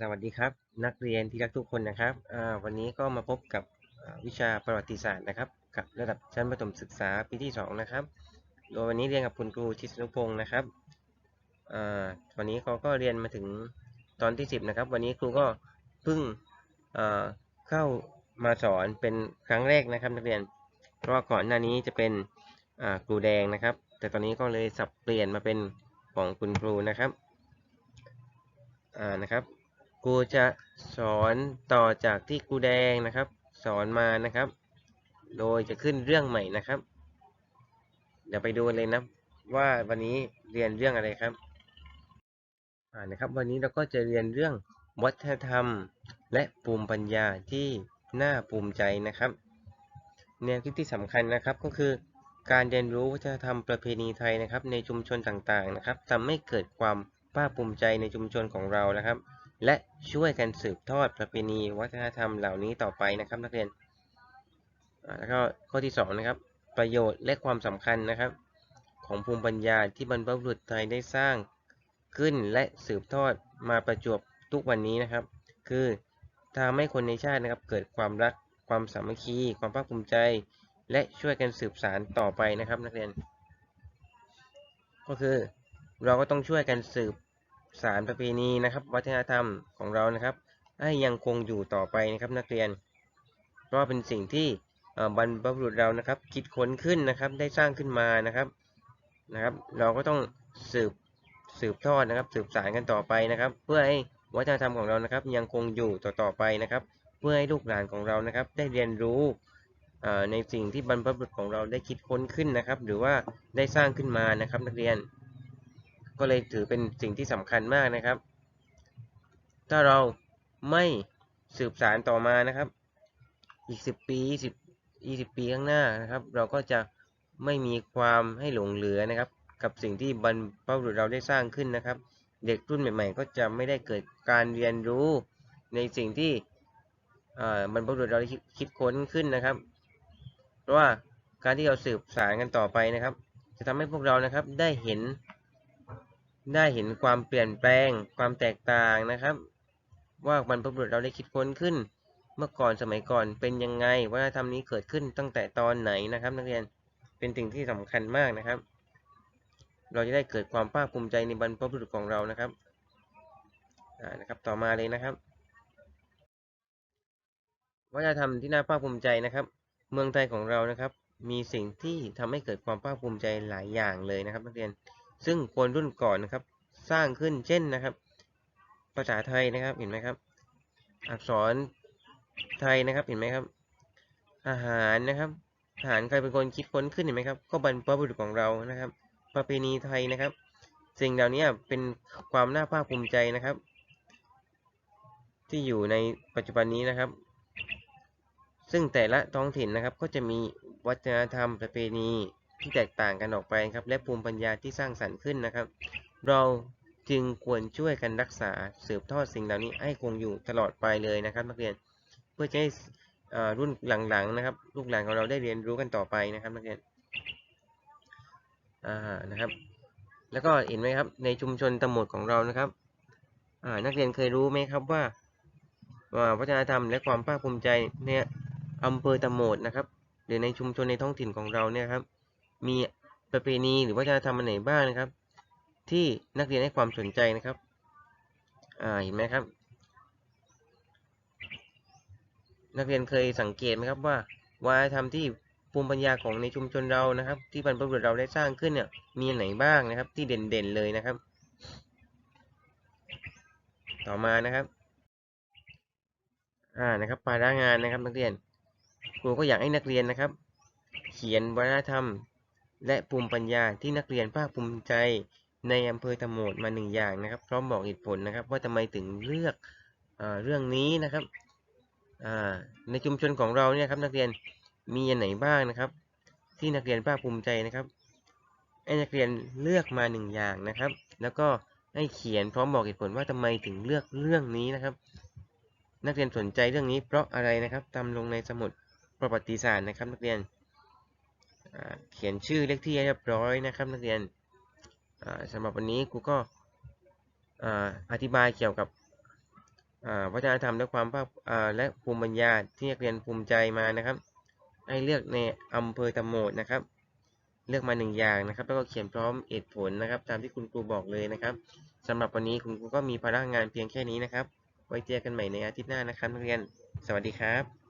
สวัสดีครับ นักเรียนที่รักทุกคนนะครับวันนี้ก็มาพบกับวิชาประวัติศาสตร์นะครับ กับระดับชั้นประถมศึกษาปีที่ 2 นะครับโดยวันนี้เรียนกับคุณครูชิสนุพงศ์นะครับวันนี้เขาก็เรียนมาถึงตอนที่ 10 นะครับ วันนี้ครูก็เพิ่งเข้ามาสอนเป็นครั้งแรกนะครับ นักเรียน เพราะว่าก่อนหน้านี้จะเป็นครูแดงนะครับ แต่ตอนนี้ก็เลยสับเปลี่ยนมาเป็นของคุณครูนะครับอ่านะครับ ครูจะสอนต่อจากที่ครูแดงนะครับ สอนมานะครับ โดยจะขึ้นเรื่องใหม่นะครับ เดี๋ยวไปดูเลยนะว่าวันนี้เรียนเรื่องอะไรครับอ่านะครับ วันนี้เราก็จะเรียนเรื่องวัฒนธรรม และภูมิปัญญาที่น่าภูมิใจนะครับ แนวคิดที่สำคัญนะครับก็คือการเรียนรู้วัฒนธรรมประเพณีไทยนะครับ ในชุมชนต่างๆนะครับทำให้เกิดความภาคภูมิใจในชุมชนของเรานะครับ และช่วยกันสืบทอดประเพณีวัฒนธรรมเหล่านี้ต่อไปนะครับนักเรียนแล้วก็ข้อที่2นะครับประโยชน์และความสำคัญนะครับ ของภูมิปัญญาที่บรรพบุรุษไทยได้สร้างขึ้นและสืบทอดมาประจวบทุกวันนี้นะครับ คือทำให้คนในชาตินะครับเกิดความรักความสามัคคี ความภาคภูมิใจ และช่วยกันสืบสานต่อไปนะครับนักเรียน ก็คือเราก็ต้องช่วยกันสืบ สารประเพณีนะครับ วัฒนธรรมของเรานะครับให้ยังคงอยู่ต่อไปนะครับนักเรียน เพราะเป็นสิ่งที่บรรพบุรุษเรานะครับ คิดค้นขึ้นนะครับได้สร้างขึ้นมานะครับนะครับ เราก็ต้องสืบสืบทอดนะครับ สืบสารกันต่อไปนะครับ เพื่อให้วัฒนธรรมของเรานะครับ ยังคงอยู่ต่อต่อไปนะครับ เพื่อให้ลูกหลานของเรานะครับ ได้เรียนรู้ในสิ่งที่บรรพบุรุษของเราได้คิดค้นขึ้นนะครับ หรือว่าได้สร้างขึ้นมานะครับนักเรียน ก็เลยถือเป็นสิ่งที่สำคัญมากนะครับ ถ้าเราไม่สืบสารต่อมานะครับ อีกสิบปียี่สิบปีข้างหน้านะครับ เราก็จะไม่มีความให้หลงเหลือนะครับ กับสิ่งที่บรรพบุรุษเราได้สร้างขึ้นนะครับ เด็กรุ่นใหม่ ๆ ก็จะไม่ได้เกิดการเรียนรู้ในสิ่งที่บรรพบุรุษเราได้คิดคิดค้นขึ้นนะครับ เพราะว่าการที่เราสืบสารกันต่อไปนะครับ จะทำให้พวกเรานะครับได้เห็น ได้เห็นความเปลี่ยนแปลงความแตกต่างนะครับ ว่าบรรพบุรุษเราได้คิดค้นขึ้น เมื่อก่อนสมัยก่อนเป็นยังไงวัฒนธรรมนี้เกิดขึ้นตั้งแต่ตอนไหนนะครับ นักเรียนเป็นสิ่งที่สำคัญมากนะครับ เราจะได้เกิดความภาคภูมิใจในบรรพบุรุษของเรานะครับอ่านะครับ ต่อมาเลยนะครับวัฒนธรรมที่น่าภาคภูมิใจนะครับ เมืองไทยของเรานะครับ มีสิ่งที่ทำให้เกิดความภาคภูมิใจหลายอย่างเลยนะครับ นักเรียน ซึ่งคนรุ่นก่อนนะครับ สร้างขึ้นเช่นนะครับ ภาษาไทยนะครับเห็นไหมครับ อักษรไทยนะครับเห็นไหมครับ อาหารนะครับอาหารใครเป็นคนคิดค้นขึ้นเห็นไหมครับ ก็บรรพบุรุษของเรานะครับ ประเพณีไทยนะครับ สิ่งเหล่านี้เป็นความน่าภาคภูมิใจนะครับ ที่อยู่ในปัจจุบันนี้นะครับ ซึ่งแต่ละท้องถิ่นนะครับก็จะมีวัฒนธรรมประเพณี ที่แตกต่างกันออกไปครับ และภูมิปัญญาที่สร้างสรรค์ขึ้นนะครับ เราจึงควรช่วยกันรักษาสืบทอดสิ่งเหล่านี้ให้คงอยู่ตลอดไปเลยนะครับนักเรียนเพื่อจะให้รุ่นหลังๆนะครับ ลูกหลานของเราได้เรียนรู้กันต่อไปนะครับนักเรียนอ่านะครับ แล้วก็เห็นไหมครับ ในชุมชนตำหมดของเรานะครับอ่านักเรียนเคยรู้ไหมครับว่าว่าวัฒนธรรมและความภาคภูมิใจเนี่ยอำเภอตำหมดนะครับ หรือในชุมชนในท้องถิ่นของเราเนี่ยครับ มีประเพณีหรือวัฒนธรรมอันไหนบ้างนะครับ ที่นักเรียนให้ความสนใจนะครับอ่าเห็นไหมครับ นักเรียนเคยสังเกตไหมครับว่าวัฒนธรรมที่ภูมิปัญญาของในชุมชนเรานะครับ ที่บรรพบุรุษเราได้สร้างขึ้นเนี่ยมีอันไหนบ้างนะครับ ที่เด่นๆเลยนะครับ ต่อมานะครับอ่านะครับภาระงานนะครับ นักเรียนครูก็อยากให้นักเรียนนะครับ เขียนวัฒนธรรม และภูมิปัญญาที่นักเรียนภาคภูมิใจในอำเภอตะโหมดมาหนึ่งอย่างนะครับ พร้อมบอกเหตุผลนะครับว่าทำไมถึงเลือกอเรื่องนี้นะครับในชุมชนของเราเนี่ยครับนักเรียนมีอันไหนบ้างนะครับ ที่นักเรียนภาคภูมิใจนะครับให้นักเรียนเลือกมาหนึ่งอย่างนะครับ แล้วก็ให้เขียนพร้อมบอกเหตุผลว่าทำไมถึงเลือกเรื่องนี้นะครับ นักเรียนสนใจเรื่องนี้เพราะอะไรนะครับทำลงในสมุดประวัติศาสตร์นะครับ นักเรียน เขียนชื่อเลขที่ให้เรียบร้อยนะครับนักเรียนสำหรับวันนี้ครูก็อธิบายเกี่ยวกับวัฒนธรรมและความภาคและภูมิปัญญาที่นักเรียนภูมิใจมานะครับ ให้เลือกในอำเภอตะโหมดนะครับ เลือกมาหนึ่งอย่างนะครับ แล้วก็เขียนพร้อมเหตุผลนะครับ ตามที่คุณครูบอกเลยนะครับสำหรับวันนี้คุณครูก็มีภาระงานเพียงแค่นี้นะครับ ไว้เจอกันใหม่ในอาทิตย์หน้านะครับนักเรียน สวัสดีครับ